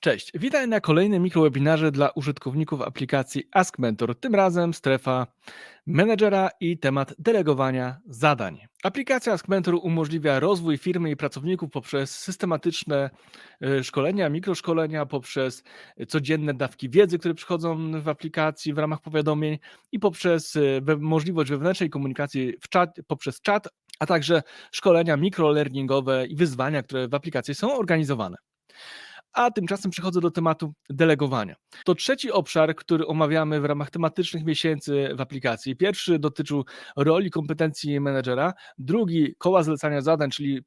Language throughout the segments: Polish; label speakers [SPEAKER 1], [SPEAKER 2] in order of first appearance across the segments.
[SPEAKER 1] Cześć, witaj na kolejnym mikrowebinarze dla użytkowników aplikacji Ask Mentor. Tym razem strefa menedżera i temat delegowania zadań. Aplikacja Ask Mentor umożliwia rozwój firmy i pracowników poprzez systematyczne y, szkolenia, mikroszkolenia, poprzez codzienne dawki wiedzy, które przychodzą w aplikacji w ramach powiadomień i poprzez we- możliwość wewnętrznej komunikacji w czat, poprzez czat, a także szkolenia mikrolearningowe i wyzwania, które w aplikacji są organizowane. A tymczasem przechodzę do tematu delegowania. To trzeci obszar, który omawiamy w ramach tematycznych miesięcy w aplikacji. Pierwszy dotyczył roli kompetencji menedżera, drugi koła zlecania zadań, czyli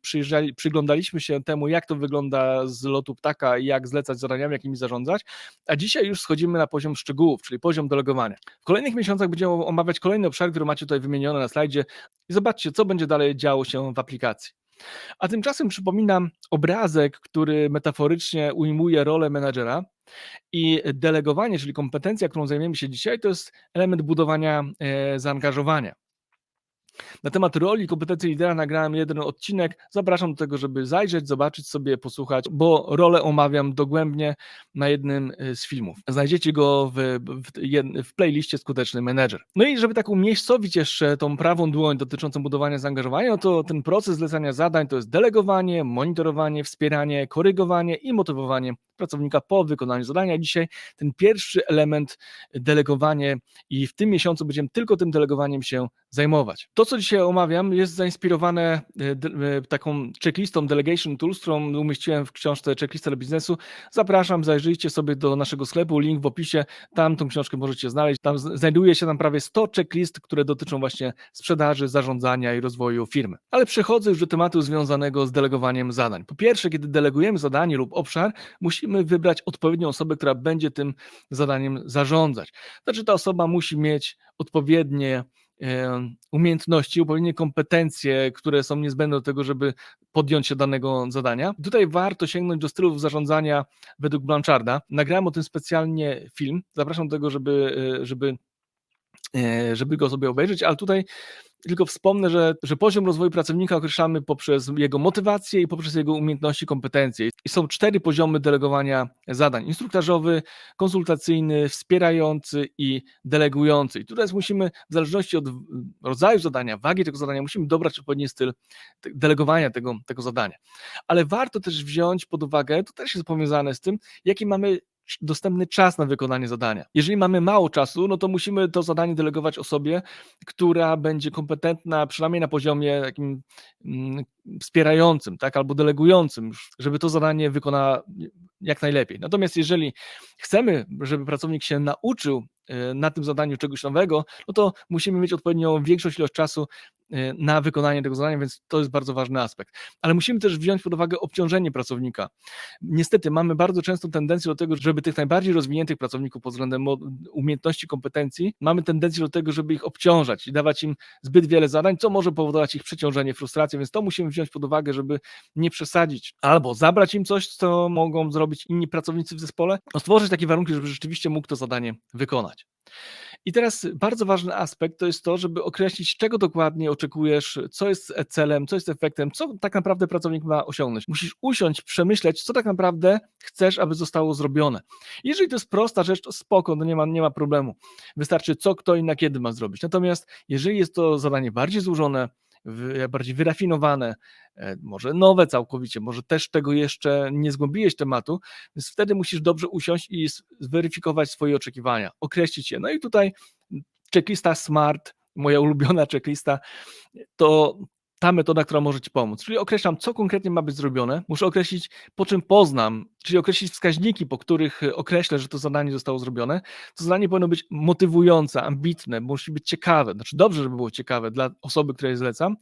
[SPEAKER 1] przyglądaliśmy się temu, jak to wygląda z lotu ptaka jak zlecać zadaniami, jakimi zarządzać, a dzisiaj już schodzimy na poziom szczegółów, czyli poziom delegowania. W kolejnych miesiącach będziemy omawiać kolejny obszar, który macie tutaj wymieniony na slajdzie i zobaczcie, co będzie dalej działo się w aplikacji. A tymczasem przypominam obrazek, który metaforycznie ujmuje rolę menadżera. I delegowanie, czyli kompetencja, którą zajmiemy się dzisiaj, to jest element budowania e, zaangażowania. Na temat roli i kompetencji lidera nagrałem jeden odcinek. Zapraszam do tego, żeby zajrzeć, zobaczyć sobie, posłuchać, bo rolę omawiam dogłębnie na jednym e, z filmów. Znajdziecie go w, w, w playliście Skuteczny Menedżer. No i żeby tak umiejscowić jeszcze tą prawą dłoń dotyczącą budowania zaangażowania, to ten proces zlecania zadań to jest delegowanie, monitorowanie, wspieranie, korygowanie i motywowanie pracownika po wykonaniu zadania. Dzisiaj ten pierwszy element delegowanie i w tym miesiącu będziemy tylko tym delegowaniem się zajmować. To, co dzisiaj omawiam, jest zainspirowane e, e, taką checklistą Delegation Tools, którą umieściłem w książce Checklista dla biznesu. Zapraszam, zajrzyjcie sobie do naszego sklepu, link w opisie, tam tą książkę możecie znaleźć. Tam znajduje się tam prawie 100 checklist, które dotyczą właśnie sprzedaży, zarządzania i rozwoju firmy. Ale przechodzę już do tematu związanego z delegowaniem zadań. Po pierwsze, kiedy delegujemy zadanie lub obszar, musimy wybrać odpowiednią osobę, która będzie tym zadaniem zarządzać. Znaczy, ta osoba musi mieć odpowiednie e, umiejętności, odpowiednie kompetencje, które są niezbędne do tego, żeby podjąć się danego zadania. Tutaj warto sięgnąć do stylów zarządzania według Blancharda. Nagrałem o tym specjalnie film. Zapraszam do tego, żeby, e, żeby, e, żeby go sobie obejrzeć, ale tutaj tylko wspomnę, że, że poziom rozwoju pracownika określamy poprzez jego motywację i poprzez jego umiejętności, kompetencje. I są cztery poziomy delegowania zadań: instruktażowy, konsultacyjny, wspierający i delegujący. I tutaj musimy, w zależności od rodzaju zadania, wagi tego zadania, musimy dobrać odpowiedni styl delegowania tego, tego zadania. Ale warto też wziąć pod uwagę, to też jest powiązane z tym, jaki mamy dostępny czas na wykonanie zadania. Jeżeli mamy mało czasu, no to musimy to zadanie delegować osobie, która będzie kompetentna przynajmniej na poziomie takim mm, wspierającym, tak, albo delegującym, żeby to zadanie wykonała jak najlepiej. Natomiast jeżeli chcemy, żeby pracownik się nauczył e, na tym zadaniu czegoś nowego, no to musimy mieć odpowiednią większą ilość czasu na wykonanie tego zadania, więc to jest bardzo ważny aspekt. Ale musimy też wziąć pod uwagę obciążenie pracownika. Niestety mamy bardzo często tendencję do tego, żeby tych najbardziej rozwiniętych pracowników pod względem umiejętności, kompetencji, mamy tendencję do tego, żeby ich obciążać i dawać im zbyt wiele zadań, co może powodować ich przeciążenie, frustrację, więc to musimy wziąć pod uwagę, żeby nie przesadzić. Albo zabrać im coś, co mogą zrobić inni pracownicy w zespole, no stworzyć takie warunki, żeby rzeczywiście mógł to zadanie wykonać. I teraz bardzo ważny aspekt to jest to, żeby określić, czego dokładnie oczekujesz, co jest celem, co jest efektem, co tak naprawdę pracownik ma osiągnąć. Musisz usiąść, przemyśleć, co tak naprawdę chcesz, aby zostało zrobione. Jeżeli to jest prosta rzecz, to spoko, no nie ma, nie ma problemu. Wystarczy co, kto i na kiedy ma zrobić. Natomiast jeżeli jest to zadanie bardziej złożone, bardziej wyrafinowane, e, może nowe całkowicie, może też tego jeszcze nie zgłębiłeś tematu, więc wtedy musisz dobrze usiąść i zweryfikować swoje oczekiwania, określić je. No i tutaj checklista SMART, moja ulubiona checklista, to ta metoda, która może Ci pomóc. Czyli określam, co konkretnie ma być zrobione. Muszę określić, po czym poznam, czyli określić wskaźniki, po których e, określę, że to zadanie zostało zrobione. To zadanie powinno być motywujące, ambitne, musi być ciekawe. Znaczy, dobrze, żeby było ciekawe dla osoby, której zlecam.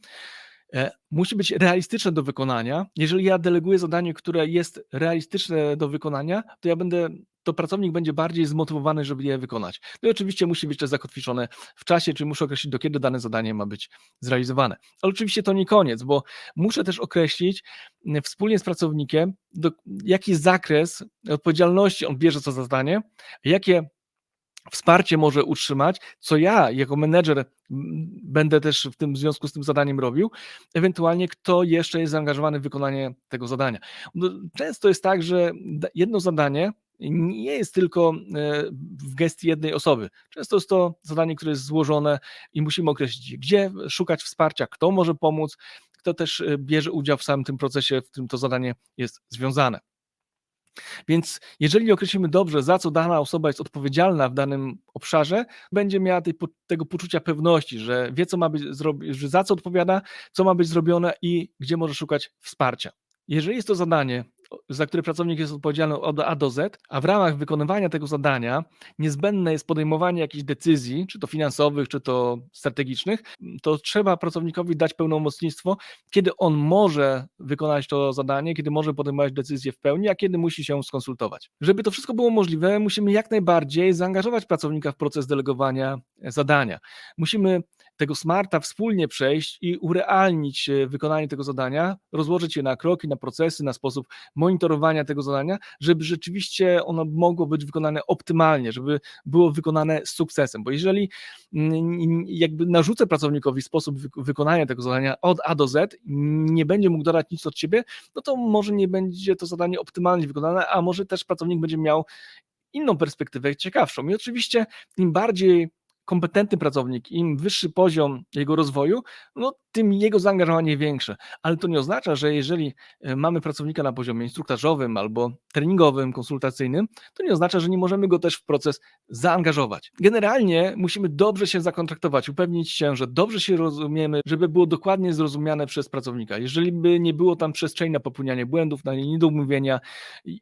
[SPEAKER 1] E, Musi być realistyczne do wykonania. Jeżeli ja deleguję zadanie, które jest realistyczne do wykonania, to ja będę, to pracownik będzie bardziej zmotywowany, żeby je wykonać. No i oczywiście musi być też zakotwiczone w czasie, czyli muszę określić, do kiedy dane zadanie ma być zrealizowane. Ale oczywiście to nie koniec, bo muszę też określić m, wspólnie z pracownikiem, do, jaki zakres odpowiedzialności on bierze za zadanie, jakie wsparcie może utrzymać, co ja jako menedżer m, będę też w tym w związku z tym zadaniem robił, ewentualnie kto jeszcze jest zaangażowany w wykonanie tego zadania. No, często jest tak, że jedno zadanie nie jest tylko e, w gestii jednej osoby. Często jest to zadanie, które jest złożone i musimy określić, gdzie szukać wsparcia, kto może pomóc, kto też e, bierze udział w samym tym procesie, w którym to zadanie jest związane. Więc jeżeli określimy dobrze, za co dana osoba jest odpowiedzialna w danym obszarze, będzie miała tej, tego poczucia pewności, że wie, co ma być że za co odpowiada, co ma być zrobione i gdzie może szukać wsparcia. Jeżeli jest to zadanie, za które pracownik jest odpowiedzialny od A do Z, a w ramach wykonywania tego zadania niezbędne jest podejmowanie jakichś decyzji, czy to finansowych, czy to strategicznych, to trzeba pracownikowi dać pełnomocnictwo, kiedy on może wykonać to zadanie, kiedy może podejmować decyzje w pełni, a kiedy musi się skonsultować. Żeby to wszystko było możliwe, musimy jak najbardziej zaangażować pracownika w proces delegowania zadania. Musimy tego smarta wspólnie przejść i urealnić e, wykonanie tego zadania, rozłożyć je na kroki, na procesy, na sposób monitorowania tego zadania, żeby rzeczywiście ono mogło być wykonane optymalnie, żeby było wykonane z sukcesem, bo jeżeli mm, jakby narzucę pracownikowi sposób wy- wykonania tego zadania od A do Z, nie będzie mógł dodać nic od siebie, no to może nie będzie to zadanie optymalnie wykonane, a może też pracownik będzie miał inną perspektywę, ciekawszą. I oczywiście im bardziej kompetentny pracownik, im wyższy poziom jego rozwoju, no tym jego zaangażowanie większe. Ale to nie oznacza, że jeżeli e, mamy pracownika na poziomie instruktażowym albo treningowym, konsultacyjnym, to nie oznacza, że nie możemy go też w proces zaangażować. Generalnie musimy dobrze się zakontraktować, upewnić się, że dobrze się rozumiemy, żeby było dokładnie zrozumiane przez pracownika. Jeżeli by nie było tam przestrzeni na popełnianie błędów, na niedomówienia,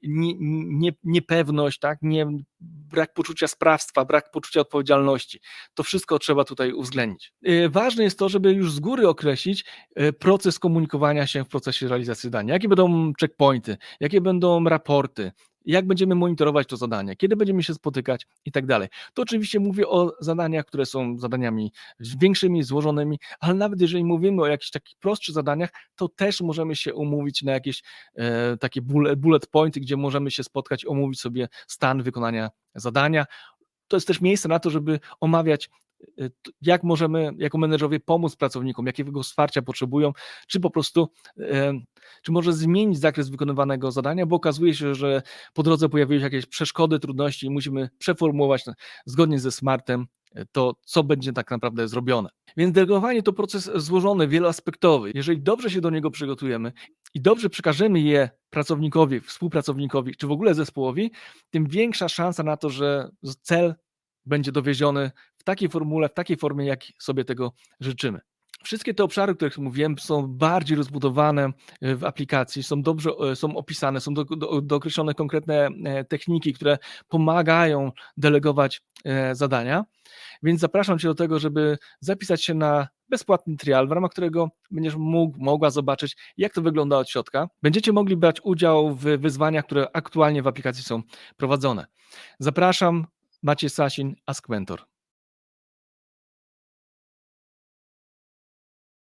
[SPEAKER 1] nie, nie, niepewność, tak, nie, brak poczucia sprawstwa, brak poczucia odpowiedzialności, to wszystko trzeba tutaj uwzględnić. Yy, Ważne jest to, żeby już z góry określić yy, proces komunikowania się w procesie realizacji zadania. Jakie będą checkpointy, jakie będą raporty, jak będziemy monitorować to zadanie, kiedy będziemy się spotykać i tak dalej. To oczywiście mówię o zadaniach, które są zadaniami większymi, złożonymi, ale nawet jeżeli mówimy o jakichś takich prostszych zadaniach, to też możemy się umówić na jakieś e, takie bullet, bullet pointy, gdzie możemy się spotkać, omówić sobie stan wykonania zadania. To jest też miejsce na to, żeby omawiać jak możemy jako menedżerowie pomóc pracownikom, jakiego wsparcia potrzebują, czy po prostu, czy może zmienić zakres wykonywanego zadania, bo okazuje się, że po drodze pojawiły się jakieś przeszkody, trudności i musimy przeformułować zgodnie ze smartem e, to, co będzie tak naprawdę zrobione. Więc delegowanie to proces złożony, wieloaspektowy. Jeżeli dobrze się do niego przygotujemy i dobrze przekażemy je pracownikowi, współpracownikowi, czy w ogóle zespołowi, tym większa szansa na to, że cel będzie dowieziony takiej formule, w takiej formie, jak sobie tego życzymy. Wszystkie te obszary, o których mówiłem, są bardziej rozbudowane e, w aplikacji, są dobrze e, są opisane, są do, do, dookreślone konkretne e, techniki, które pomagają delegować zadania. Więc zapraszam Cię do tego, żeby zapisać się na bezpłatny trial, w ramach którego będziesz mógł, mogła zobaczyć, jak to wygląda od środka. Będziecie mogli brać udział w wyzwaniach, które aktualnie w aplikacji są prowadzone. Zapraszam, Maciej Sasin, Ask Mentor.